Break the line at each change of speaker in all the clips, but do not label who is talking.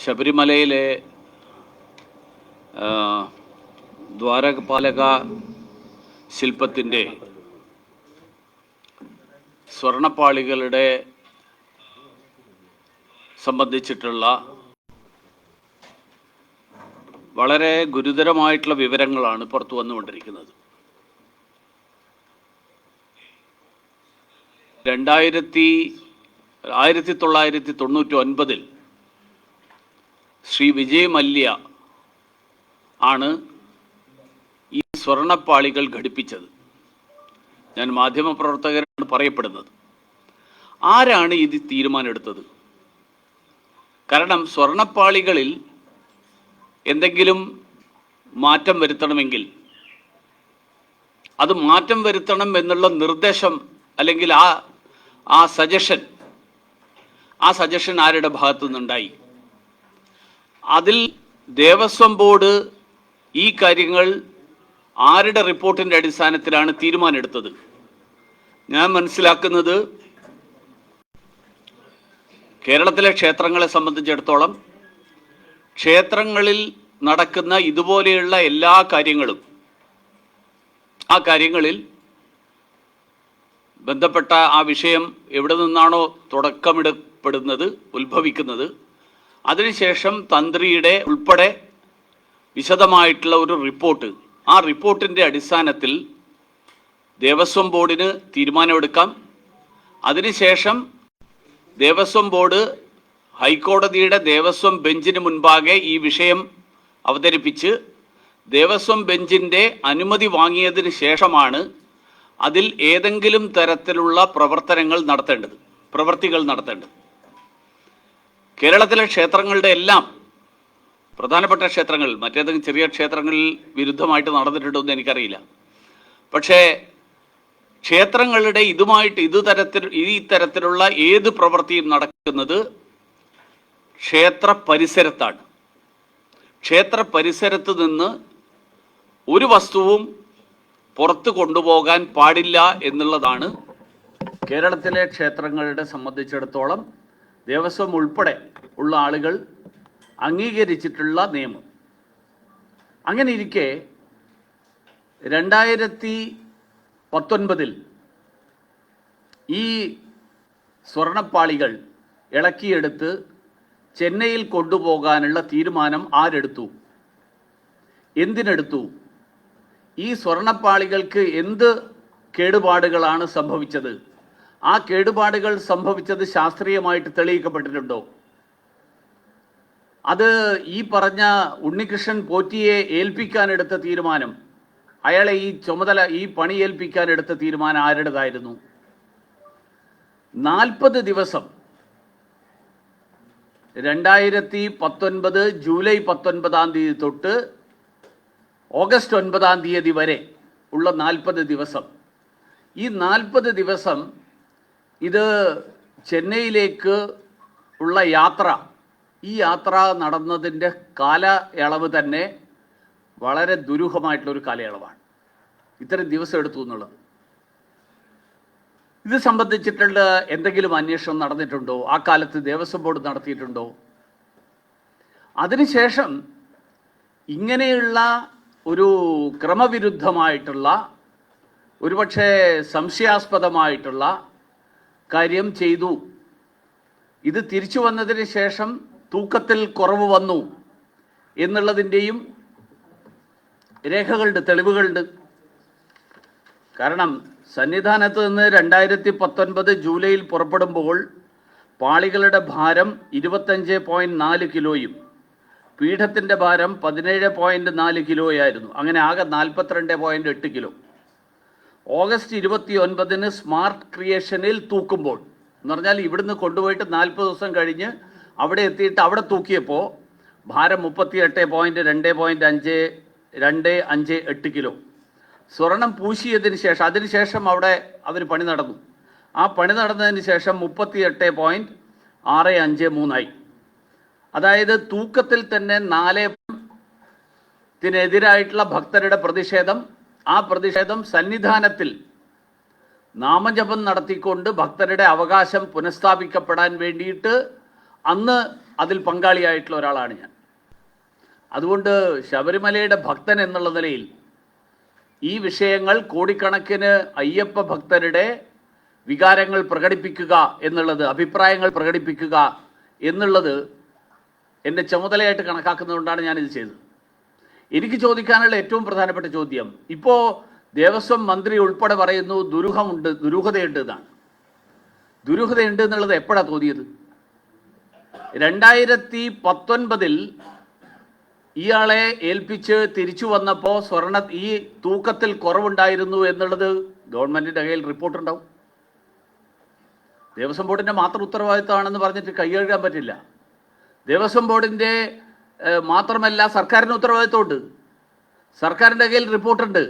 ശബരിമലയിലെ ദ്വാരപാലക ശില്പത്തിന്റെ സ്വർണപ്പാളികളുടെ സംബന്ധിച്ചിട്ടുള്ള വളരെ ഗുരുതരമായിട്ടുള്ള വിവരങ്ങളാണ് പുറത്തു വന്നുകൊണ്ടിരിക്കുന്നത്. രണ്ടായിരത്തി ആയിരത്തി തൊള്ളായിരത്തി തൊണ്ണൂറ്റി ഒൻപതിൽ ശ്രീ വിജയ് മല്യ ആണ് ഈ സ്വർണപ്പാളികൾ ഘടിപ്പിച്ചത്. ഞാൻ മാധ്യമപ്രവർത്തകരാണ് പറയപ്പെടുന്നത്. ആരാണ് ഇത് തീരുമാനമെടുത്തത്? കാരണം സ്വർണപ്പാളികളിൽ എന്തെങ്കിലും മാറ്റം വരുത്തണമെങ്കിൽ അത് മാറ്റം വരുത്തണം എന്നുള്ള നിർദ്ദേശം അല്ലെങ്കിൽ ആ ആ സജഷൻ ആ സജഷൻ ആരുടെ ഭാഗത്തു നിന്നുണ്ടായി അതിൽ ദേവസ്വം ബോർഡ് ഈ കാര്യങ്ങൾ ആരുടെ റിപ്പോർട്ടിന്റെ അടിസ്ഥാനത്തിലാണ് തീരുമാനമെടുത്തത്? ഞാൻ മനസ്സിലാക്കുന്നത് കേരളത്തിലെ ക്ഷേത്രങ്ങളെ സംബന്ധിച്ചിടത്തോളം ക്ഷേത്രങ്ങളിൽ നടക്കുന്ന ഇതുപോലെയുള്ള എല്ലാ കാര്യങ്ങളും ആ കാര്യങ്ങളിൽ ബന്ധപ്പെട്ട ആ വിഷയം എവിടെ നിന്നാണോ തുടക്കമിടപ്പെടുന്നത് ഉത്ഭവിക്കുന്നത് അതിനുശേഷം തന്ത്രിയുടെ ഉൾപ്പെടെ വിശദമായിട്ടുള്ള ഒരു റിപ്പോർട്ട്. ആ റിപ്പോർട്ടിന്റെ അടിസ്ഥാനത്തിൽ ദേവസ്വം ബോർഡിന് തീരുമാനമെടുക്കാം. അതിനുശേഷം ദേവസ്വം ബോർഡ് ഹൈക്കോടതിയുടെ ദേവസ്വം ബെഞ്ചിന് മുൻപാകെ ഈ വിഷയം അവതരിപ്പിച്ച് ദേവസ്വം ബെഞ്ചിന്റെ അനുമതി വാങ്ങിയതിന് ശേഷമാണ് അതിൽ ഏതെങ്കിലും തരത്തിലുള്ള പ്രവർത്തനങ്ങൾ നടത്തേണ്ടത് പ്രവൃത്തികൾ നടത്തേണ്ടത്. കേരളത്തിലെ ക്ഷേത്രങ്ങളുടെ എല്ലാം പ്രധാനപ്പെട്ട ക്ഷേത്രങ്ങൾ മറ്റേതെങ്കിലും ചെറിയ ക്ഷേത്രങ്ങളിൽ വിരുദ്ധമായിട്ട് നടന്നിട്ടുണ്ടോ എന്ന് എനിക്കറിയില്ല. പക്ഷേ ക്ഷേത്രങ്ങളുടെ ഇതുമായിട്ട് ഇത് തരത്തിൽ ഈ തരത്തിലുള്ള ഏത് പ്രവൃത്തിയും നടക്കുന്നത് ക്ഷേത്ര പരിസരത്താണ്. ക്ഷേത്ര പരിസരത്ത് നിന്ന് ഒരു വസ്തുവും പുറത്തു കൊണ്ടുപോകാൻ പാടില്ല എന്നുള്ളതാണ് കേരളത്തിലെ ക്ഷേത്രങ്ങളുടെ സംബന്ധിച്ചിടത്തോളം ദേവസ്വം ഉൾപ്പെടെ ഉള്ള ആളുകൾ അംഗീകരിച്ചിട്ടുള്ള നിയമം. അങ്ങനെ ഇരിക്കെ രണ്ടായിരത്തി പത്തൊൻപതിൽ ഈ സ്വർണപ്പാളികൾ ഇളക്കിയെടുത്ത് ചെന്നൈയിൽ കൊണ്ടുപോകാനുള്ള തീരുമാനം ആരെടുത്തു? എന്തിനെടുത്തു? ഈ സ്വർണപ്പാളികൾക്ക് എന്ത് കേടുപാടുകളാണ് സംഭവിച്ചത്? ആ കേടുപാടുകൾ സംഭവിച്ചത് ശാസ്ത്രീയമായിട്ട് തെളിയിക്കപ്പെട്ടിട്ടുണ്ടോ? അത് ഈ പറഞ്ഞ ഉണ്ണികൃഷ്ണൻ പോറ്റിയെ ഏൽപ്പിക്കാനെടുത്ത തീരുമാനം അയാളെ ഈ ചുമതല ഈ പണി ഏൽപ്പിക്കാനെടുത്ത തീരുമാനം ആരുടേതായിരുന്നു? നാൽപ്പത് ദിവസം രണ്ടായിരത്തി പത്തൊൻപത് ജൂലൈ പത്തൊൻപതാം തീയതി തൊട്ട് ഓഗസ്റ്റ് ഒൻപതാം തീയതി വരെ ഉള്ള നാൽപ്പത് ദിവസം. ഈ നാൽപ്പത് ദിവസം ഇത് ചെന്നൈയിലേക്ക് ഉള്ള യാത്ര ഈ യാത്ര നടന്നതിന്റെ കാലയളവ് തന്നെ വളരെ ദുരൂഹമായിട്ടുള്ളൊരു കാലയളവാണ്. ഇത്രയും ദിവസം എടുത്തു എന്നുള്ളത്. ഇത് സംബന്ധിച്ചിട്ടുള്ള എന്തെങ്കിലും അന്വേഷണം നടന്നിട്ടുണ്ടോ? ആ കാലത്ത് ദേവസ്വം ബോർഡ് നടത്തിയിട്ടുണ്ടോ? അതിനുശേഷം ഇങ്ങനെയുള്ള ഒരു ക്രമവിരുദ്ധമായിട്ടുള്ള ഒരുപക്ഷെ സംശയാസ്പദമായിട്ടുള്ള കാര്യം ചെയ്തു. ഇത് തിരിച്ചു വന്നതിന് ശേഷം തൂക്കത്തിൽ കുറവ് വന്നു എന്നുള്ളതിന്റെയും രേഖകളുണ്ട് തെളിവുകളുണ്ട്. കാരണം സന്നിധാനത്ത് നിന്ന് രണ്ടായിരത്തി പത്തൊൻപത് ജൂലൈയിൽ പുറപ്പെടുമ്പോൾ പാളികളുടെ ഭാരം ഇരുപത്തഞ്ച് പോയിന്റ് നാല് കിലോയും പീഠത്തിന്റെ ഭാരം പതിനേഴ് പോയിന്റ് നാല് കിലോയായിരുന്നു. അങ്ങനെ ആകെ നാൽപ്പത്തിരണ്ട് പോയിന്റ് എട്ട് കിലോ. ഓഗസ്റ്റ് ഇരുപത്തി ഒൻപതിന് സ്മാർട്ട് ക്രിയേഷനിൽ തൂക്കുമ്പോൾ എന്ന് പറഞ്ഞാൽ ഇവിടുന്ന് കൊണ്ടുപോയിട്ട് നാൽപ്പത് ദിവസം കഴിഞ്ഞ് അവിടെ എത്തിയിട്ട് അവിടെ തൂക്കിയപ്പോൾ ഭാരം മുപ്പത്തി എട്ട് പോയിന്റ് രണ്ട് പോയിന്റ് അഞ്ച് രണ്ട് അഞ്ച് എട്ട് കിലോ. സ്വർണം പൂശിയതിന് ശേഷം അതിനുശേഷം അവിടെ അവർ പണി നടന്നു. ആ പണി നടന്നതിന് ശേഷം മുപ്പത്തി എട്ട് പോയിന്റ് ആറ് അഞ്ച് മൂന്നായി. അതായത് തൂക്കത്തിൽ തന്നെ നാല് ത്തിനെതിരായിട്ടുള്ള ഭക്തരുടെ പ്രതിഷേധം ആ പ്രതിഷേധം സന്നിധാനത്തിൽ നാമജപം നടത്തിക്കൊണ്ട് ഭക്തരുടെ അവകാശം പുനഃസ്ഥാപിക്കപ്പെടാൻ വേണ്ടിയിട്ട് അന്ന് അതിൽ പങ്കാളിയായിട്ടുള്ള ഒരാളാണ് ഞാൻ. അതുകൊണ്ട് ശബരിമലയുടെ ഭക്തൻ എന്നുള്ള നിലയിൽ ഈ വിഷയങ്ങൾ കോടിക്കണക്കിന് അയ്യപ്പ ഭക്തരുടെ വികാരങ്ങൾ പ്രകടിപ്പിക്കുക എന്നുള്ളത് അഭിപ്രായങ്ങൾ പ്രകടിപ്പിക്കുക എന്നുള്ളത് എന്റെ ചുമതലയായിട്ട് കണക്കാക്കുന്നതുകൊണ്ടാണ് ഞാനിത് ചെയ്തത്. എനിക്ക് ചോദിക്കാനുള്ള ഏറ്റവും പ്രധാനപ്പെട്ട ചോദ്യം. ഇപ്പോൾ ദേവസ്വം മന്ത്രി ഉൾപ്പെടെ പറയുന്നു ദുരൂഹമുണ്ട് ദുരൂഹതയുണ്ട് എന്നാണ്. ദുരൂഹതയുണ്ട് എന്നുള്ളത് എപ്പോഴാണ് തോന്നിയത്? രണ്ടായിരത്തി പത്തൊൻപതിൽ ഇയാളെ ഏൽപ്പിച്ച് തിരിച്ചു വന്നപ്പോൾ സ്വർണ ഈ തൂക്കത്തിൽ കുറവുണ്ടായിരുന്നു എന്നുള്ളത് ഗവൺമെന്റിന്റെ കയ്യിൽ റിപ്പോർട്ട് ഉണ്ടാവും ദേവസ്വം ബോർഡിന്റെ മാത്രം ഉത്തരവാദിത്തമാണെന്ന് പറഞ്ഞിട്ട് കൈകഴുകാൻ പറ്റില്ല. ദേവസ്വം ബോർഡിന്റെ മാത്രമല്ല സർക്കാരിന് ഉത്തരവാദിത്തമുണ്ട് സർക്കാരിന്റെ കയ്യിൽ റിപ്പോർട്ടുണ്ട്.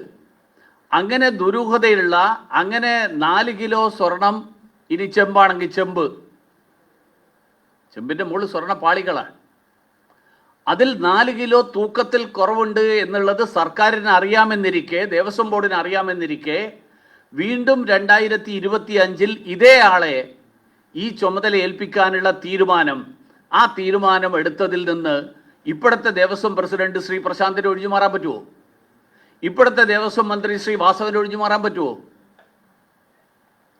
അങ്ങനെ ദുരൂഹതയുള്ള അങ്ങനെ നാല് കിലോ സ്വർണം ഇനി ചെമ്പാണെങ്കിൽ ചെമ്പ്. ചെമ്പിന്റെ മുകളിൽ സ്വർണ പാളികളാണ് അതിൽ നാല് കിലോ തൂക്കത്തിൽ കുറവുണ്ട് എന്നുള്ളത് സർക്കാരിന് അറിയാമെന്നിരിക്കെ ദേവസ്വം ബോർഡിന് അറിയാമെന്നിരിക്കെ വീണ്ടും രണ്ടായിരത്തി ഇരുപത്തി അഞ്ചിൽ ഇതേ ആളെ ഈ ചുമതല ഏൽപ്പിക്കാനുള്ള തീരുമാനം ആ തീരുമാനം എടുത്തതിൽ നിന്ന് ഇപ്പോഴത്തെ ദേവസ്വം പ്രസിഡന്റ് ശ്രീ പ്രശാന്തിന് ഒഴിഞ്ഞു മാറാൻ പറ്റുമോ ഇപ്പോഴത്തെ ദേവസ്വം മന്ത്രി ശ്രീ വാസവന് ഒഴിഞ്ഞു മാറാൻ പറ്റുമോ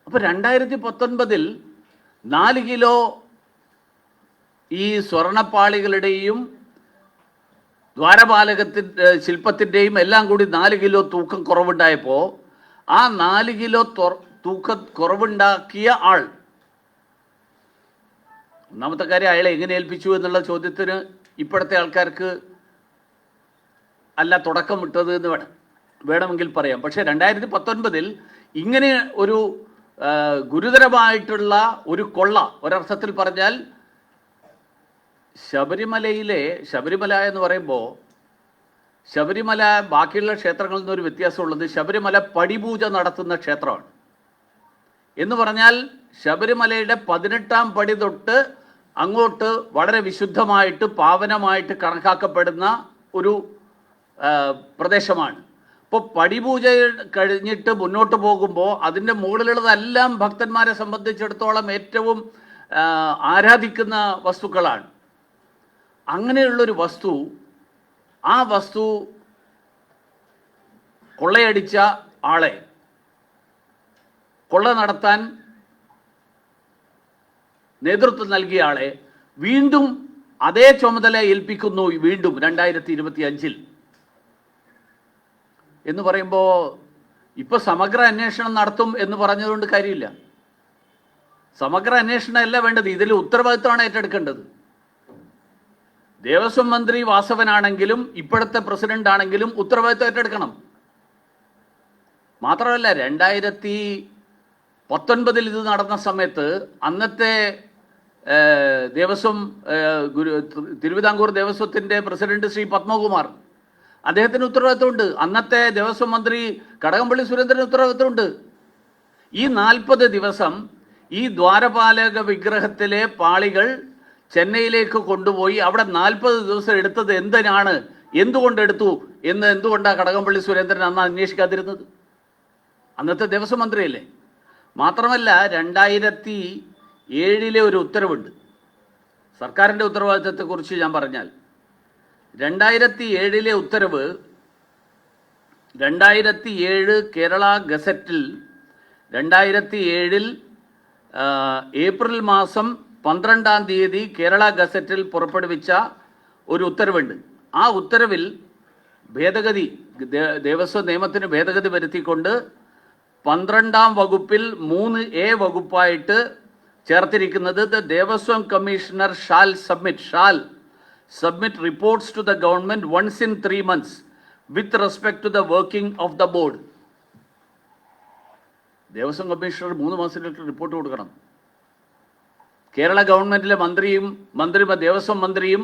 അപ്പൊ രണ്ടായിരത്തി പത്തൊൻപതിൽ നാല് കിലോ ഈ സ്വർണപ്പാളികളുടെയും ദ്വാരപാലകത്തിന്റെ ശില്പത്തിന്റെയും എല്ലാം കൂടി നാല് കിലോ തൂക്കം കുറവുണ്ടായപ്പോൾ ആ നാല് കിലോ തൂക്കം കുറവുണ്ടാക്കിയ ആൾ ഒന്നാമത്തെ കാര്യം അയാളെ എങ്ങനെ ഏൽപ്പിച്ചു എന്നുള്ള ചോദ്യത്തിന് ഇപ്പോഴത്തെ ആൾക്കാർക്ക് അല്ല തുടക്കം വിട്ടത് എന്ന് വേണം വേണമെങ്കിൽ പറയാം. പക്ഷേ രണ്ടായിരത്തി പത്തൊൻപതിൽ ഇങ്ങനെ ഒരു ഗുരുതരമായിട്ടുള്ള ഒരു കൊള്ള ഒരർത്ഥത്തിൽ പറഞ്ഞാൽ ശബരിമലയിലെ ശബരിമല എന്ന് പറയുമ്പോൾ ശബരിമല ബാക്കിയുള്ള ക്ഷേത്രങ്ങളിൽ നിന്നൊരു വ്യത്യാസമുള്ളത് ശബരിമല പടിപൂജ നടത്തുന്ന ക്ഷേത്രമാണ്. എന്ന് പറഞ്ഞാൽ ശബരിമലയുടെ പതിനെട്ടാം പടി തൊട്ട് അങ്ങോട്ട് വളരെ വിശുദ്ധമായിട്ട് പാവനമായിട്ട് കണക്കാക്കപ്പെടുന്ന ഒരു പ്രദേശമാണ്. ഇപ്പോൾ പടിപൂജ കഴിഞ്ഞിട്ട് മുന്നോട്ട് പോകുമ്പോൾ അതിന്റെ മുകളിലുള്ളതെല്ലാം ഭക്തന്മാരെ സംബന്ധിച്ചിടത്തോളം ഏറ്റവും ആരാധിക്കുന്ന വസ്തുക്കളാണ്. അങ്ങനെയുള്ളൊരു വസ്തു ആ വസ്തു കൊള്ളയടിച്ച ആളെ കൊള്ള നടത്താൻ നേതൃത്വം നൽകിയ ആളെ വീണ്ടും അതേ ചുമതല ഏൽപ്പിക്കുന്നു വീണ്ടും രണ്ടായിരത്തി ഇരുപത്തി അഞ്ചിൽ എന്ന് പറയുമ്പോൾ ഇപ്പൊ സമഗ്ര അന്വേഷണം നടത്തും എന്ന് പറഞ്ഞതുകൊണ്ട് കാര്യമില്ല. സമഗ്ര അന്വേഷണം അല്ല വേണ്ടത്. ഇതിൽ ഉത്തരവാദിത്വമാണ് ഏറ്റെടുക്കേണ്ടത്. ദേവസ്വം മന്ത്രി വാസവനാണെങ്കിലും ഇപ്പോഴത്തെ പ്രസിഡന്റ് ആണെങ്കിലും ഉത്തരവാദിത്വം ഏറ്റെടുക്കണം. മാത്രമല്ല രണ്ടായിരത്തി പത്തൊൻപതിൽ ഇത് നടന്ന സമയത്ത് അന്നത്തെ ദേവസ്വം ഗുരു തിരുവിതാംകൂർ ദേവസ്വത്തിന്റെ പ്രസിഡന്റ് ശ്രീ പത്മകുമാർ അദ്ദേഹത്തിന് ഉത്തരവാദിത്തമുണ്ട് അന്നത്തെ ദേവസ്വം മന്ത്രി കടകംപള്ളി സുരേന്ദ്രന് ഉത്തരവാദിത്തമുണ്ട് ഈ നാൽപ്പത് ദിവസം ഈ ദ്വാരപാലക വിഗ്രഹത്തിലെ പാളികൾ ചെന്നൈയിലേക്ക് കൊണ്ടുപോയി അവിടെ നാൽപ്പത് ദിവസം എടുത്തത് എന്തിനാണ്? എന്തുകൊണ്ട് എടുത്തു? എന്ന് എന്തുകൊണ്ടാണ് കടകംപള്ളി സുരേന്ദ്രൻ അന്ന് അന്വേഷിക്കാതിരുന്നത്? അന്നത്തെ ദേവസ്വം മന്ത്രിയല്ലേ? മാത്രമല്ല രണ്ടായിരത്തി ഏഴിലെ ഒരു ഉത്തരവുണ്ട്. സർക്കാരിന്റെ ഉത്തരവാദിത്തത്തെക്കുറിച്ച് ഞാൻ പറഞ്ഞാൽ രണ്ടായിരത്തി ഏഴിലെ ഉത്തരവ് രണ്ടായിരത്തി ഏഴ് കേരള ഗസറ്റിൽ രണ്ടായിരത്തി ഏഴിൽ ഏപ്രിൽ മാസം പന്ത്രണ്ടാം തീയതി കേരള ഗസറ്റിൽ പുറപ്പെടുവിച്ച ഒരു ഉത്തരവുണ്ട്. ആ ഉത്തരവിൽ ഭേദഗതി ദേവസ്വ നിയമത്തിന് ഭേദഗതി വരുത്തിക്കൊണ്ട് പന്ത്രണ്ടാം വകുപ്പിൽ മൂന്ന് എ വകുപ്പായിട്ട് ചേർത്തിരിക്കുന്നത് the Devaswom commissioner shall submit. Shall submit reports to the government once in three months with respect to the working of the board. Devaswom commissioner മൂന്ന് മാസത്തിലേക്ക് റിപ്പോർട്ട് കൊടുക്കണം. കേരള ഗവൺമെന്റിലെ മന്ത്രിയും മന്ത്രി ദേവസ്വം മന്ത്രിയും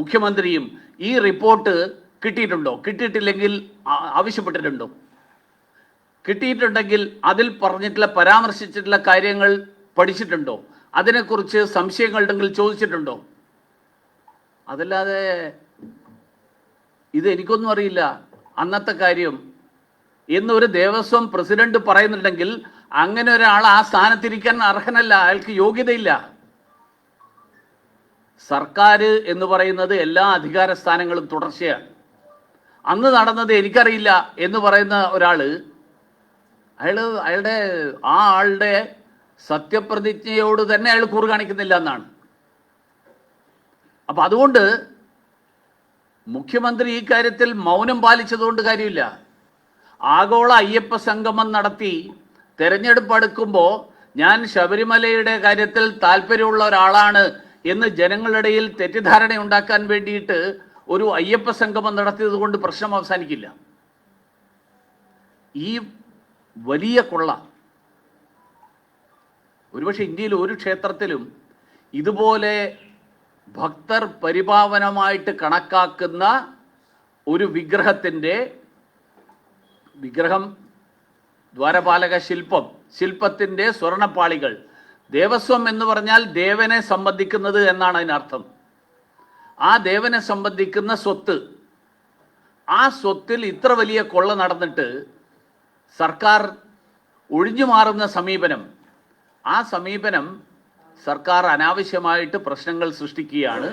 മുഖ്യമന്ത്രിയും ഈ റിപ്പോർട്ട് കിട്ടിയിട്ടുണ്ടോ? കിട്ടിയിട്ടില്ലെങ്കിൽ ആവശ്യപ്പെട്ടിട്ടുണ്ടോ? കിട്ടിയിട്ടുണ്ടെങ്കിൽ അതിൽ പറഞ്ഞിട്ടുള്ള പരാമർശിച്ചിട്ടുള്ള കാര്യങ്ങൾ പഠിച്ചിട്ടുണ്ടോ? അതിനെക്കുറിച്ച് സംശയങ്ങളുണ്ടെങ്കിൽ ചോദിച്ചിട്ടുണ്ടോ? അതല്ലാതെ ഇത് എനിക്കൊന്നും അറിയില്ല. അന്നത്തെ കാര്യം. എന്നൊരു ദേവസ്വം പ്രസിഡന്റ് പറയുന്നുണ്ടെങ്കിൽ അങ്ങനെ ഒരാൾ ആ സ്ഥാനത്തിരിക്കാൻ അർഹനല്ല. അയാൾക്ക് യോഗ്യതയില്ല. സർക്കാർ എന്ന് പറയുന്നത് എല്ലാ അധികാര സ്ഥാനങ്ങളും തുടർച്ചയാണ്. അന്ന് നടന്നത് എനിക്കറിയില്ല എന്ന് പറയുന്ന ഒരാൾ അയാൾ അയാളുടെ ആ ആളുടെ സത്യപ്രതിജ്ഞയോട് തന്നെ അയാൾ കൂറ് കാണിക്കുന്നില്ല എന്നാണ്. അപ്പൊ അതുകൊണ്ട് മുഖ്യമന്ത്രി ഈ കാര്യത്തിൽ മൗനം പാലിച്ചതുകൊണ്ട് കാര്യമില്ല. ആഗോള അയ്യപ്പ സംഗമം നടത്തി തെരഞ്ഞെടുപ്പ് അടുക്കുമ്പോൾ ഞാൻ ശബരിമലയുടെ കാര്യത്തിൽ താല്പര്യമുള്ള ഒരാളാണ് എന്ന് ജനങ്ങളിടയിൽ തെറ്റിദ്ധാരണ ഉണ്ടാക്കാൻ വേണ്ടിയിട്ട് ഒരു അയ്യപ്പ സംഗമം നടത്തിയത് കൊണ്ട് പ്രശ്നം അവസാനിക്കില്ല. ഈ വലിയ കൊള്ള. ഒരുപക്ഷെ ഇന്ത്യയിൽ ഒരു ക്ഷേത്രത്തിലും ഇതുപോലെ ഭക്തർ പരിപാവനമായിട്ട് കണക്കാക്കുന്ന ഒരു വിഗ്രഹത്തിന്റെ വിഗ്രഹം ദ്വാരപാലക ശില്പം ശില്പത്തിന്റെ സ്വർണപ്പാളികൾ ദേവസ്വം എന്ന് പറഞ്ഞാൽ ദേവനെ സംബന്ധിക്കുന്നത് എന്നാണ് അതിനർത്ഥം. ആ ദേവനെ സംബന്ധിക്കുന്ന സ്വത്ത് ആ സ്വത്തിൽ ഇത്ര വലിയ കൊള്ള നടന്നിട്ട് സർക്കാർ ഒഴിഞ്ഞു മാറുന്ന സമീപനം ആ സമീപനം സർക്കാർ അനാവശ്യമായിട്ട് പ്രശ്നങ്ങൾ സൃഷ്ടിക്കുകയാണ്.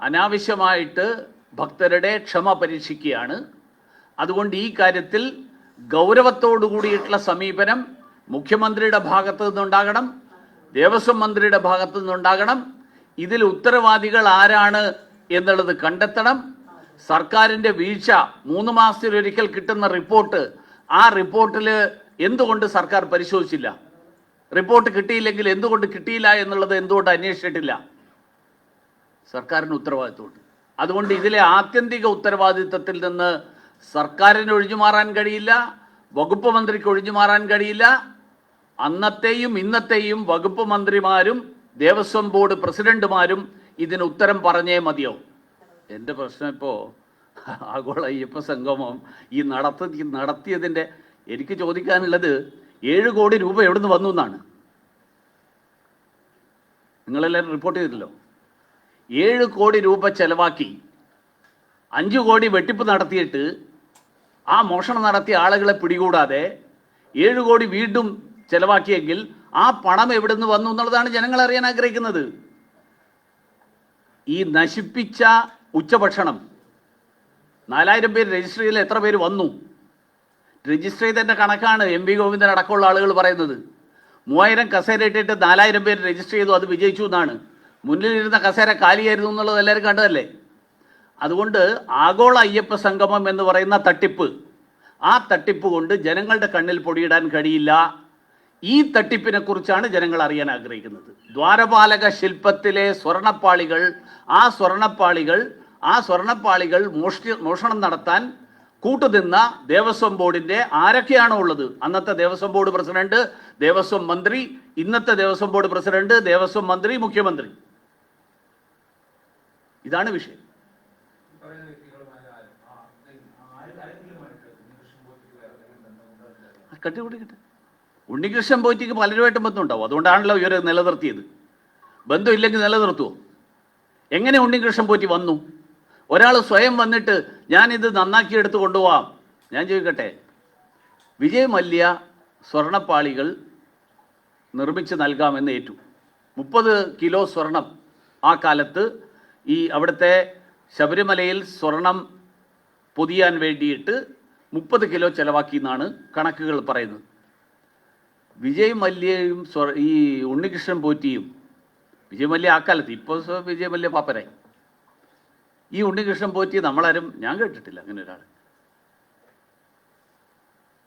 അനാവശ്യമായിട്ട് ഭക്തരുടെ ക്ഷമ പരീക്ഷിക്കുകയാണ്. അതുകൊണ്ട് ഈ കാര്യത്തിൽ ഗൗരവത്തോടു കൂടിയിട്ടുള്ള സമീപനം മുഖ്യമന്ത്രിയുടെ ഭാഗത്തു നിന്നുണ്ടാകണം ദേവസ്വം മന്ത്രിയുടെ ഭാഗത്തു നിന്നുണ്ടാകണം. ഇതിൽ ഉത്തരവാദികൾ ആരാണ് എന്നുള്ളത് കണ്ടെത്തണം. സർക്കാരിന്റെ വീഴ്ച മൂന്ന് മാസത്തിലൊരിക്കൽ കിട്ടുന്ന റിപ്പോർട്ട് ആ റിപ്പോർട്ടിൽ എന്തുകൊണ്ട് സർക്കാർ പരിശോധിച്ചില്ല? റിപ്പോർട്ട് കിട്ടിയില്ലെങ്കിൽ എന്തുകൊണ്ട് കിട്ടിയില്ല എന്നുള്ളത് എന്തുകൊണ്ട് അന്വേഷിച്ചിട്ടില്ല? സർക്കാരിന് ഉത്തരവാദിത്വമുണ്ട്. അതുകൊണ്ട് ഇതിലെ ആത്യന്തിക ഉത്തരവാദിത്വത്തിൽ നിന്ന് സർക്കാരിന് ഒഴിഞ്ഞു മാറാൻ കഴിയില്ല വകുപ്പ് മന്ത്രിക്ക് ഒഴിഞ്ഞു മാറാൻ കഴിയില്ല. അന്നത്തെയും ഇന്നത്തെയും വകുപ്പ് മന്ത്രിമാരും ദേവസ്വം ബോർഡ് പ്രസിഡന്റുമാരും ഇതിന് ഉത്തരം പറഞ്ഞേ മതിയോ എന്റെ പ്രശ്നം ഇപ്പോൾ ആഗോള അയ്യപ്പ സംഗമം ഈ നടത്തി നടത്തിയതിന്റെ എനിക്ക് ചോദിക്കാനുള്ളത് ഏഴ് കോടി രൂപ എവിടുന്ന് വന്നു എന്നാണ്. നിങ്ങളെല്ലാവരും റിപ്പോർട്ട് ചെയ്തല്ലോ ഏഴ് കോടി രൂപ ചെലവാക്കി അഞ്ച് കോടി വെട്ടിപ്പ് നടത്തിയിട്ട് ആ മോഷണം നടത്തിയ ആളുകളെ പിടികൂടാതെ ഏഴ് കോടി വീണ്ടും ചെലവാക്കിയെങ്കിൽ ആ പണം എവിടെ നിന്ന് വന്നു എന്നുള്ളതാണ് ജനങ്ങൾ അറിയാൻ ആഗ്രഹിക്കുന്നത്. ഈ നശിപ്പിച്ച ഉച്ചഭക്ഷണം നാലായിരം പേര് രജിസ്റ്റർ ചെയ്തിൽ എത്ര പേര് വന്നു? രജിസ്റ്റർ ചെയ്തതിന്റെ കണക്കാണ് എം വി ഗോവിന്ദൻ അടക്കമുള്ള ആളുകൾ പറയുന്നത്. മൂവായിരം കസേര ഇട്ടിട്ട് നാലായിരം പേര് രജിസ്റ്റർ ചെയ്തു അത് വിജയിച്ചു എന്നാണ്. മുന്നിലിരുന്ന കസേര കാലിയായിരുന്നു എന്നുള്ളത് എല്ലാവരും കണ്ടതല്ലേ? അതുകൊണ്ട് ആഗോള അയ്യപ്പ സംഗമം എന്ന് പറയുന്ന തട്ടിപ്പ് ആ തട്ടിപ്പ് കൊണ്ട് ജനങ്ങളുടെ കണ്ണിൽ പൊടിയിടാൻ കഴിയില്ല. ഈ തട്ടിപ്പിനെ കുറിച്ചാണ് ജനങ്ങൾ അറിയാൻ ആഗ്രഹിക്കുന്നത്. ദ്വാരപാലക ശില്പത്തിലെ സ്വർണപ്പാളികൾ ആ സ്വർണപ്പാളികൾ ആ സ്വർണപ്പാളികൾ മോഷ്ടി മോഷണം നടത്താൻ കൂട്ടുനിന്ന ദേവസ്വം ബോർഡിന്റെ ആരൊക്കെയാണോ ഉള്ളത്? അന്നത്തെ ദേവസ്വം ബോർഡ് പ്രസിഡന്റ് ദേവസ്വം മന്ത്രി ഇന്നത്തെ ദേവസ്വം ബോർഡ് പ്രസിഡന്റ് ദേവസ്വം മന്ത്രി മുഖ്യമന്ത്രി. ഇതാണ് വിഷയം. കെട്ടിപിടിക്കട്ടെ ഉണ്ണികൃഷ്ണൻ പോറ്റിക്ക് പലരുമായിട്ടും ബന്ധമുണ്ടാവും. അതുകൊണ്ടാണല്ലോ ഇവർ നിലനിർത്തിയത്. ബന്ധമില്ലെങ്കിൽ നിലനിർത്തുമോ എങ്ങനെ ഉണ്ണികൃഷ്ണൻ പോറ്റി വന്നു? ഒരാൾ സ്വയം വന്നിട്ട് ഞാൻ ഇത് നന്നാക്കി എടുത്ത് കൊണ്ടുപോവാം. ഞാൻ ചോദിക്കട്ടെ വിജയ് മല്യ സ്വർണപ്പാളികൾ നിർമ്മിച്ച് നൽകാമെന്ന് ഏറ്റു. മുപ്പത് കിലോ സ്വർണം ആ കാലത്ത് ഈ അവിടുത്തെ ശബരിമലയിൽ സ്വർണം പൊതിയാൻ വേണ്ടിയിട്ട് മുപ്പത് കിലോ ചെലവാക്കി എന്നാണ് കണക്കുകൾ പറയുന്നത്. വിജയ് മല്യയും ഈ ഉണ്ണികൃഷ്ണൻ പോറ്റിയും വിജയ് മല്യ ആ കാലത്ത് ഇപ്പോൾ വിജയ് മല്യ പാപ്പരായി. ഈ ഉണ്ണികൃഷ്ണൻ പോറ്റി നമ്മളാരും ഞാൻ കേട്ടിട്ടില്ല അങ്ങനെ ഒരാൾ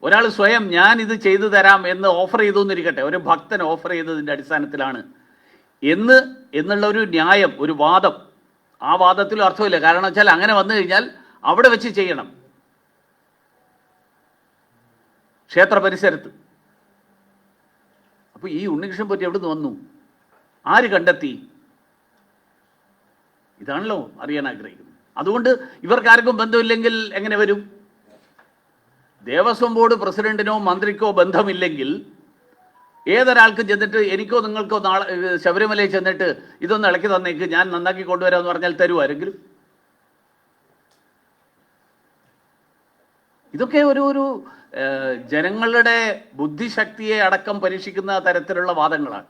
ഒരാൾ സ്വയം ഞാൻ ഇത് ചെയ്തു തരാം എന്ന് ഓഫർ ചെയ്തു എന്നിരിക്കട്ടെ. ഒരു ഭക്തൻ ഓഫർ ചെയ്തതിന്റെ അടിസ്ഥാനത്തിലാണ്. എന്ന് എന്നുള്ള ഒരു ന്യായം ഒരു വാദം. ആ വാദത്തിലും അർത്ഥമില്ല. കാരണം വെച്ചാൽ അങ്ങനെ വന്നു കഴിഞ്ഞാൽ അവിടെ വെച്ച് ചെയ്യണം. ക്ഷേത്ര പരിസരത്ത്. അപ്പൊ ഈ ഉണ്ണികൃഷ്ണൻ പോറ്റി എവിടെ നിന്ന് വന്നു? ആര് കണ്ടെത്തി? ഇതാണല്ലോ അറിയാൻ ആഗ്രഹിക്കുന്നത്. അതുകൊണ്ട് ഇവർക്കാർക്കും ബന്ധമില്ലെങ്കിൽ എങ്ങനെ വരും? ദേവസ്വം ബോർഡ് പ്രസിഡന്റിനോ മന്ത്രിക്കോ ബന്ധമില്ലെങ്കിൽ ഏതൊരാൾക്കും ചെന്നിട്ട് എനിക്കോ നിങ്ങൾക്കോ നാളെ ശബരിമലയിൽ ചെന്നിട്ട് ഇതൊന്ന് ഇളക്കി തന്നേക്ക്. ഞാൻ നന്നാക്കി കൊണ്ടുവരാമെന്ന് പറഞ്ഞാൽ തരുമോ ഇതൊക്കെ ഒരു ഒരു ജനങ്ങളുടെ ബുദ്ധിശക്തിയെ അടക്കം പരീക്ഷിക്കുന്ന തരത്തിലുള്ള വാദങ്ങളാണ്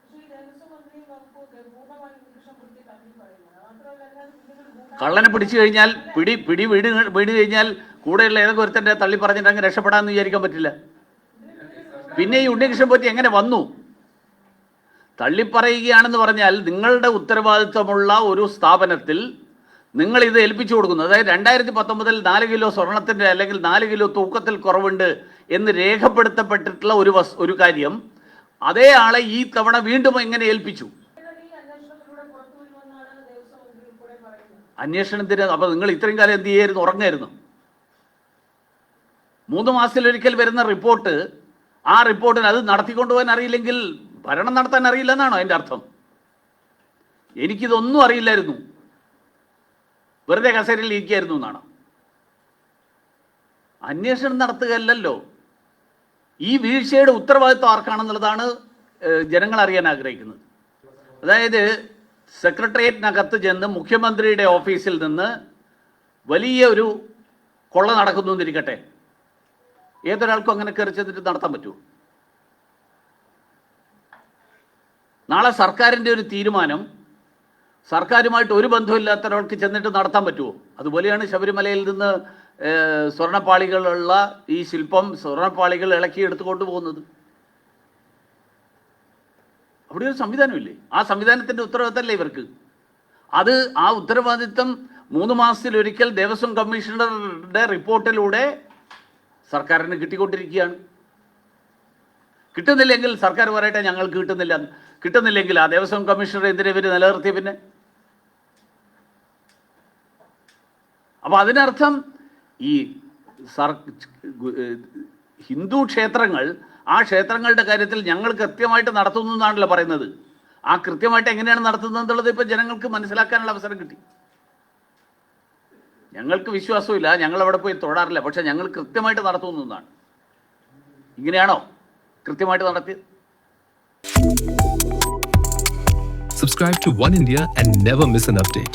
പക്ഷേ ഈ ദേവസ്വം മന്ത്രിയും വകുപ്പ്
കള്ളനെ പിടിച്ചു കഴിഞ്ഞാൽ പിടി പിടി വീട് വീട് കഴിഞ്ഞാൽ കൂടെയുള്ള ഏതൊക്കെ ഒരുത്തന്റെ തള്ളി പറഞ്ഞിട്ട് അങ്ങ് രക്ഷപ്പെടാമെന്ന് വിചാരിക്കാൻ പറ്റില്ല. പിന്നെ ഈ ഉണ്ണികൃഷ്ണൻ പോറ്റി എങ്ങനെ വന്നു? തള്ളിപ്പറയുകയാണെന്ന് പറഞ്ഞാൽ നിങ്ങളുടെ ഉത്തരവാദിത്വമുള്ള ഒരു സ്ഥാപനത്തിൽ നിങ്ങൾ ഇത് ഏൽപ്പിച്ചു കൊടുക്കുന്നു. അതായത് രണ്ടായിരത്തി പത്തൊമ്പതിൽ നാല് കിലോ സ്വർണത്തിന്റെ അല്ലെങ്കിൽ നാല് കിലോ തൂക്കത്തിൽ കുറവുണ്ട് എന്ന് രേഖപ്പെടുത്തപ്പെട്ടിട്ടുള്ള ഒരു വസ് ഒരു കാര്യം. അതേ ആളെ ഈ തവണ വീണ്ടും എങ്ങനെ ഏൽപ്പിച്ചു? അന്വേഷണത്തിന് അപ്പൊ നിങ്ങൾ ഇത്രയും കാലം എന്ത് ചെയ്യായിരുന്നു? ഉറങ്ങായിരുന്നു. മൂന്ന് മാസത്തിലൊരിക്കൽ വരുന്ന റിപ്പോർട്ട് ആ റിപ്പോർട്ടിന് അത് നടത്തിക്കൊണ്ടുപോകാൻ അറിയില്ലെങ്കിൽ ഭരണം നടത്താൻ അറിയില്ല എന്നാണോ അതിന്റെ അർത്ഥം? എനിക്കിതൊന്നും അറിയില്ലായിരുന്നു. വെറുതെ കസേരയിൽ ഇരിക്കായിരുന്നു എന്നാണ്? അന്വേഷണം നടത്തുകയല്ലല്ലോ. ഈ വീഴ്ചയുടെ ഉത്തരവാദിത്വം ആർക്കാണെന്നുള്ളതാണ് ജനങ്ങൾ അറിയാൻ ആഗ്രഹിക്കുന്നത്. അതായത് സെക്രട്ടേറിയറ്റിനകത്ത് ചെന്ന് മുഖ്യമന്ത്രിയുടെ ഓഫീസിൽ നിന്ന് വലിയ ഒരു കൊള്ള നടക്കുന്നു എന്നിരിക്കട്ടെ. ഏതൊരാൾക്കും അങ്ങനെ കയറി ചെന്നിട്ട് നടത്താൻ പറ്റുമോ? നാളെ സർക്കാരിന്റെ ഒരു തീരുമാനം സർക്കാരുമായിട്ട് ഒരു ബന്ധമില്ലാത്ത ഒരാൾക്ക് ചെന്നിട്ട് നടത്താൻ പറ്റുമോ? അതുപോലെയാണ് ശബരിമലയിൽ നിന്ന് സ്വർണപ്പാളികളുള്ള ഈ ശില്പം സ്വർണപ്പാളികൾ ഇളക്കി എടുത്തുകൊണ്ട് പോകുന്നത്. അവിടെ ഒരു സംവിധാനമില്ലേ? ആ സംവിധാനത്തിന്റെ ഉത്തരവാദിത്തമല്ലേ ഇവർക്ക്? അത് ആ ഉത്തരവാദിത്തം മൂന്ന് മാസത്തിലൊരിക്കൽ ദേവസ്വം കമ്മീഷണറുടെ റിപ്പോർട്ടിലൂടെ സർക്കാരിന് കിട്ടിക്കൊണ്ടിരിക്കുകയാണ്. കിട്ടുന്നില്ലെങ്കിൽ സർക്കാർ പറയട്ടെ ഞങ്ങൾക്ക് കിട്ടുന്നില്ല. കിട്ടുന്നില്ലെങ്കിൽ ആ ദേവസ്വം കമ്മീഷണർ എന്തിനെ ഇവർ നിലനിർത്തിയ പിന്നെ? അപ്പൊ അതിനർത്ഥം ഈ സർ ഹിന്ദു ക്ഷേത്രങ്ങൾ ആ ക്ഷേത്രങ്ങളുടെ കാര്യത്തിൽ ഞങ്ങൾ കൃത്യമായിട്ട് നടത്തുന്നു എന്നാണല്ലോ പറയുന്നത്. ആ കൃത്യമായിട്ട് എങ്ങനെയാണ് നടത്തുന്നത് എന്നുള്ളത് ഇപ്പൊ ജനങ്ങൾക്ക് മനസ്സിലാക്കാനുള്ള അവസരം കിട്ടി. ഞങ്ങൾക്ക് വിശ്വാസമില്ല ഞങ്ങൾ അവിടെ പോയി തൊടാറില്ല പക്ഷെ ഞങ്ങൾ കൃത്യമായിട്ട് നടത്തുന്നു എന്നാണ്. ഇങ്ങനെയാണോ കൃത്യമായിട്ട് നടത്തിയത്?
Subscribe to One India and never miss an update.